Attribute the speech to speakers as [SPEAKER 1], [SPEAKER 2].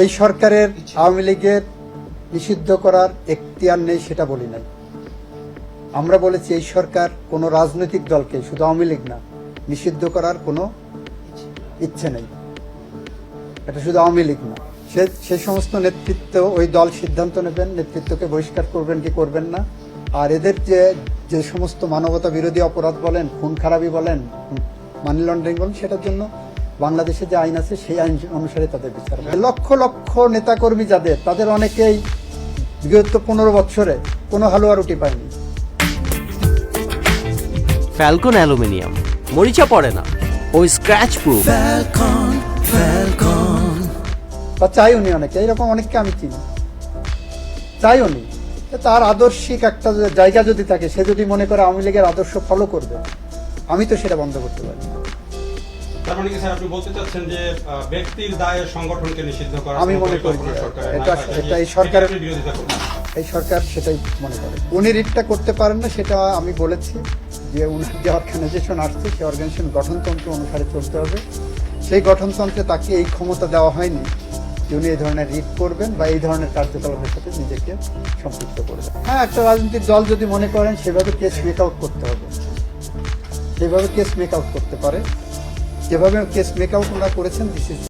[SPEAKER 1] এই সরকারের আওয়ামী লীগের নিষিদ্ধ করার এখতিয়ার নেই সেটা বলি নাই। আমরা বলেছি এই সরকার কোনো রাজনৈতিক দলকে, শুধু আওয়ামী লীগ না, নিষিদ্ধ করার কোনো ইচ্ছে নেই। এটা শুধু আওয়ামী লীগ না। সে সে সমস্ত নেতৃত্ব ওই দল সিদ্ধান্ত নেবেন, নেতৃত্বকে বহিষ্কার করবেন কি করবেন না। আর এদের যে যে সমস্ত মানবতা বিরোধী অপরাধ বলেন, খুন খারাপি বলেন, মানি লন্ডারিং বলেন, সেটার জন্য বাংলাদেশে যে আইন আছে সেই আইন অনুসারে তাদের বিচার হবে। লক্ষ লক্ষ নেতাকর্মী যাদের তাদের অনেকেই বিগত পনেরো বছরে কোনো হালুয়া রুটি পায়নি
[SPEAKER 2] ফ্যালকন অ্যালুমিনিয়াম মরিচা পড়ে না ও স্ক্র্যাচ প্রুফ.
[SPEAKER 1] বা চাই উনি অনেকে এইরকম অনেককে আমি চিনি চাই উনি তার আদর্শিক একটা জায়গা যদি থাকে সে যদি মনে করে আওয়ামী লীগের আদর্শ ফলো করবে আমি তো সেটা বন্ধ করতে পারি না।
[SPEAKER 3] তার কি স্যার আপনি বলতে চাচ্ছেন যে ব্যক্তির দায়ে সংগঠনকে নিষিদ্ধ করা
[SPEAKER 1] আমি মনে করি এটা- এটা এই সরকারের- এই সরকার সেটাই মনে করে। উনি রিটটা করতে পারেন না সেটা আমি বলেছি যে উনার যে অর্গানাইজেশন আসছে সেই অর্গানাইজেশন গঠনতন্ত্র অনুসারে চলতে হবে। সেই গঠনতন্ত্রে তাকে এই ক্ষমতা দেওয়া হয়নি যে উনি এই ধরনের রিট করবেন বা এই ধরনের কার্যকলাপের সাথে নিজেকে সম্পৃক্ত করবেন হ্যাঁ একটা রাজনৈতিক দল যদি মনে করেন সেভাবে কেস মেক আউট করতে হবে। সেভাবে কেস মেক আউট করতে পারে। যেভাবে কেস মেক আউট ওনারা করেছেন দিস ইজ